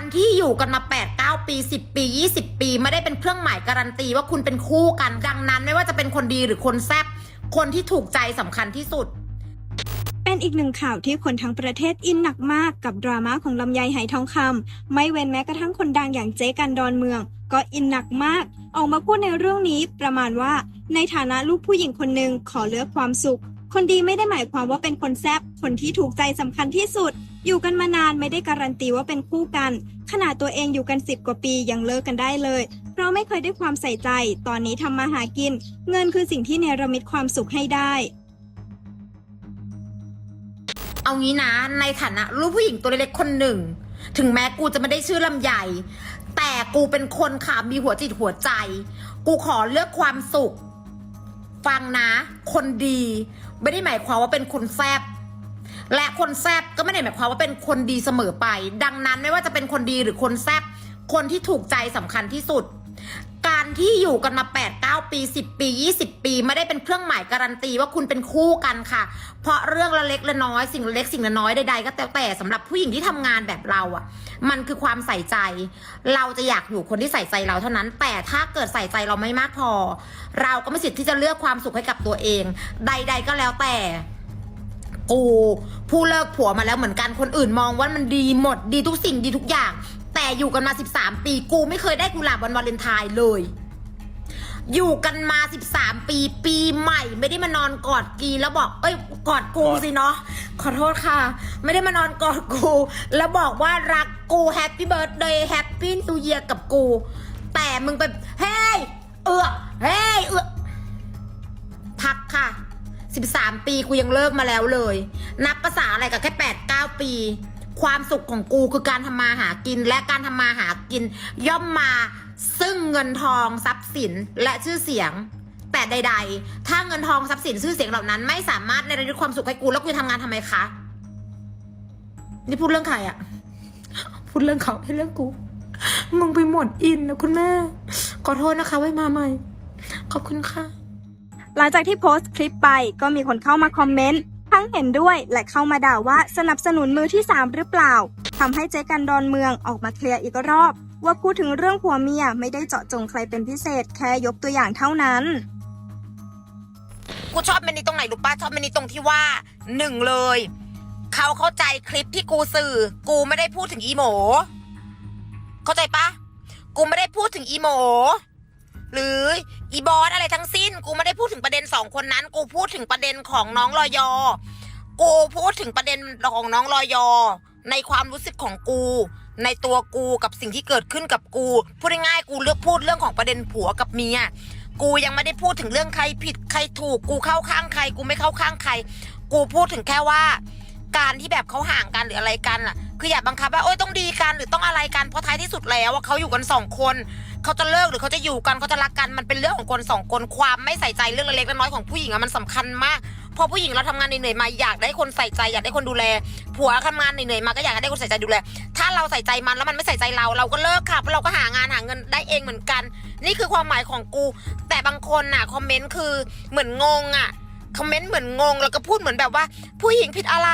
การที่อยู่กันมา 8 9 ปี 10 ปี 20 ปี ไม่ได้เป็นเครื่องหมายการันตีว่าคุณเป็นคู่กัน ดังนั้นไม่ว่าจะเป็นคนดีหรือคนแซ่บคนที่ถูกใจสำคัญที่สุด เป็นอีกหนึ่งข่าวที่คนทั้งประเทศอินหนักมากกับดราม่าของลำไยไหทองคำไม่เว้นแม้กระทั่งคนดังอย่างเจ๊กันดอนเมือง ก็อินหนักมาก ออกมาพูดในเรื่องนี้ประมาณว่า ในฐานะลูกผู้หญิงคนหนึ่งขอเลือกความสุข คนดีไม่ได้หมายความว่าเป็นคนแซบคนที่ถูกใจสำคัญที่สุด อยู่กันมานานไม่ได้การันตีว่าเป็นคู่กัน ขนาดตัวเองอยู่กันสิบกว่าปียังเลิกกันได้เลย เพราะไม่เคยได้ความใส่ใจ ตอนนี้ทำมาหากิน เงินคือสิ่งที่เนรมิตความสุขให้ได้ เอางี้นะ ในฐานะลูกผู้หญิงตัวเล็กๆคนหนึ่ง ถึงแม้กูจะไม่ได้ชื่อลำใหญ่ แต่กูเป็นคนค่ะมีหัวจิตหัวใจ กูขอเลือกความสุข ฟังนะ คนดี ไม่ได้หมายความว่าเป็นคนแซบ และคนแซบก็ไม่ได้หมายความว่าเป็นคนดีเสมอไป ดังนั้นไม่ว่าจะเป็นคนดีหรือคนแซบคนที่ถูกใจสำคัญที่สุด การที่อยู่กันมา 8 9 ปี 10 ปี 20 ปี ไม่ได้เป็นเครื่องหมายการันตีว่าคุณเป็นคู่กันค่ะ เพราะเรื่องละเล็กละน้อยสิ่งละเล็กสิ่งละน้อยใดๆก็แต่แต่สำหรับผู้หญิงที่ทำงานแบบเราอะ่ะ มันคือความใส่ใจ เราจะอยากอยู่คนที่ใส่ใจเราเท่านั้น แต่ถ้าเกิดใส่ใจเราไม่มากพอ เราก็ไม่สิทธิ์ที่จะเลือกความสุขให้กับตัวเอง ใด ๆ ก็แล้วแต่กู ผู้เลิกผัวมาแล้วเหมือนกันคนอื่นมองว่ามันดีหมดดีทุกสิ่งดีทุกอย่าง แต่อยู่กันมา 13 ปีกูไม่เคยได้กุหลาบวันวาเลนไทน์เลย อยู่กันมา 13 ปีปีใหม่ ไม่ได้มานอนกอดกีแล้วบอก เอ้ยกอดกูสิเนาะขอโทษค่ะ ไม่ได้มานอนกอดกู แล้วบอกว่ารักกูแฮปปี้เบิร์ดเดย์แฮปปี้นิวเยียกับกู แต่มึงไปเฮ้ยเอือเฮ้ยเอือพักค่ะ 13 ปีกูยังเลิกมาแล้วเลย นับภาษาอะไรกับแค่8 9 ปี ความสุขของกูคือการทำมาหากิน และการทำมาหากิน ย่อมมาซึ่งเงินทองทรัพย์สินและชื่อเสียง แต่ใด ๆ ถ้าเงินทองทรัพย์สินชื่อเสียงเหล่านั้น ไม่สามารถในระดับความสุขให้กูแล้วกูทำงานทำไมคะนี่พูดเรื่องใครอะพูดเรื่องเขาให้เรื่องกูมึงไปหมดอินนะคุณแม่ ขอโทษนะคะไว้มาใหม่ ขอบคุณค่ะ หลังจากที่โพสต์คลิปไปก็มีคนเข้ามาคอมเมนต์ทั้งเห็นด้วยและเข้ามาด่าว่าสนับสนุนมือที่ 3 หรือเปล่าทำให้เจ๊กันดอนเมืองออกมาเคลียร์อีกรอบ ว่าพูดถึงเรื่องผัวเมียไม่ได้เจาะจงใครเป็นพิเศษแค่ยกตัวอย่างเท่านั้นกูชอบเมนนี้ตรงไหนรู้ป้าชอบเมนนี้ตรงที่ว่าหนึ่งเลย เขาเข้าใจคลิปที่กูสื่อ กูไม่ได้พูดถึงอีโมเข้าใจปะกูไม่ได้พูดถึงอีโม หรืออีบอสอะไรทั้งสิ้น กูไม่ได้พูดถึงประเด็นสองคนนั้น กูพูดถึงประเด็นของน้องรอยอ กูพูดถึงประเด็นของน้องรอยอ ในความรู้สึกของกู ในตัวกูกับสิ่งที่เกิดขึ้นกับกู พูดง่ายๆกูเลือกพูดเรื่องของประเด็นผัวกับเมียกูยังไม่ได้พูดถึงเรื่องใครผิดใครถูก กูเข้าข้างใคร กูไม่เข้าข้างใคร กูพูดถึงแค่ว่า การที่แบบเขาห่างกันหรืออะไรกันล่ะ คืออย่าบังคับว่าโอ้ยต้องดีกันหรือต้องอะไรกันเพราะท้ายที่สุดแล้วว่าเขาอยู่กันสองคน เขาจะเลิกหรือเขาจะอยู่กันเขาจะรักกันมันเป็นเรื่องของคนสองคนความไม่ใส่ใจเรื่องเล็กๆน้อยๆของผู้หญิงอะมันสำคัญมากพอผู้หญิงเราทำงานเหนื่อยๆมาอยากได้คนใส่ใจอยากได้คนดูแล ผัวทำงานเหนื่อยๆมาก็อยากได้คนใส่ใจดูแล ถ้าเราใส่ใจมันแล้วมันไม่ใส่ใจเราเราก็เลิกค่ะเพราะเราก็หางานหาเงินได้เองเหมือนกัน นี่คือความหมายของกู แต่บางคนน่ะคอมเมนต์คือเหมือนงงอะคอมเมนต์เหมือนงงแล้วก็พูดเหมือนแบบว่า ผู้หญิงผิดอะไร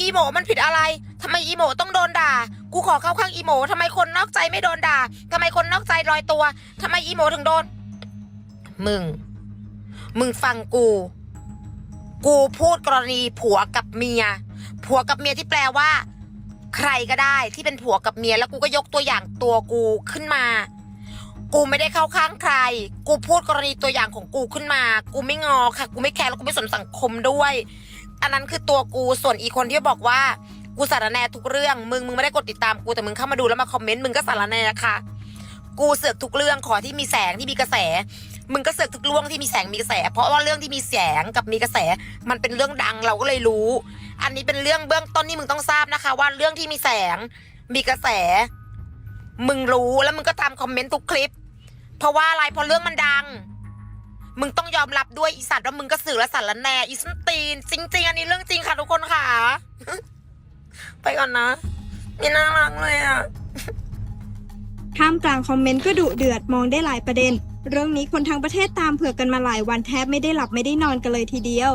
อีโมมันผิดอะไรทำไมอีโมต้องโดนด่า กูขอเข้าข้างอีโมทำไมคนนอกใจไม่โดนด่าทำไมคนนอก ลอยตัวทำไมอีโมถึงโดน มึง มึงฟังกู กูพูดกรณีผัวกับเมีย ผัวกับเมียที่แปลว่า ใครก็ได้ที่เป็นผัวกับเมียแล้วกูก็ยกตัวอย่างตัวกูขึ้นมา กูไม่ได้เข้าข้างใคร กูพูดกรณีตัวอย่างของกูขึ้นมา กูไม่งอค่ะ กูไม่แคร์แล้วกูไม่สนสังคมด้วย อันนั้นคือตัวกูส่วนอีคนที่บอกว่ากูสารแนทุกเรื่อง มึง มึงไม่ได้กดติดตามกูแต่มึงเข้ามาดูแล้วมาคอมเมนต์ มึงก็สารแนนะคะ กูเสือกทุกเรื่องขอที่มีแสงที่มีกระแส มึงก็เสือกทุกเรื่องที่มีแสงมีกระแส เพราะว่าเรื่องที่มีแสงกับมีกระแส มันเป็นเรื่องดังเราก็เลยรู้ อันนี้เป็นเรื่องเบื้องต้นที่มึงต้องทราบนะคะ ว่าเรื่องที่มีแสง มีกระแส มึงรู้แล้วมึงก็ตามคอมเมนต์ทุกคลิป เพราะว่าอะไรเพราะเรื่องมันดัง มึงต้องยอมรับด้วยอีสัตว์ว่ามึงก็สื่อและสารแน่อีสันตีนจริง ๆ อันนี้เรื่องจริงค่ะทุกคนค่ะ ไปก่อนนะมีน่ารักเลยอะ ท่ามกลางคอมเมนต์ก็ดุเดือดมองได้หลายประเด็น เรื่องนี้คนทั้งประเทศตามเผือกกันมาหลายวันแทบไม่ได้หลับไม่ได้นอนกันเลยทีเดียว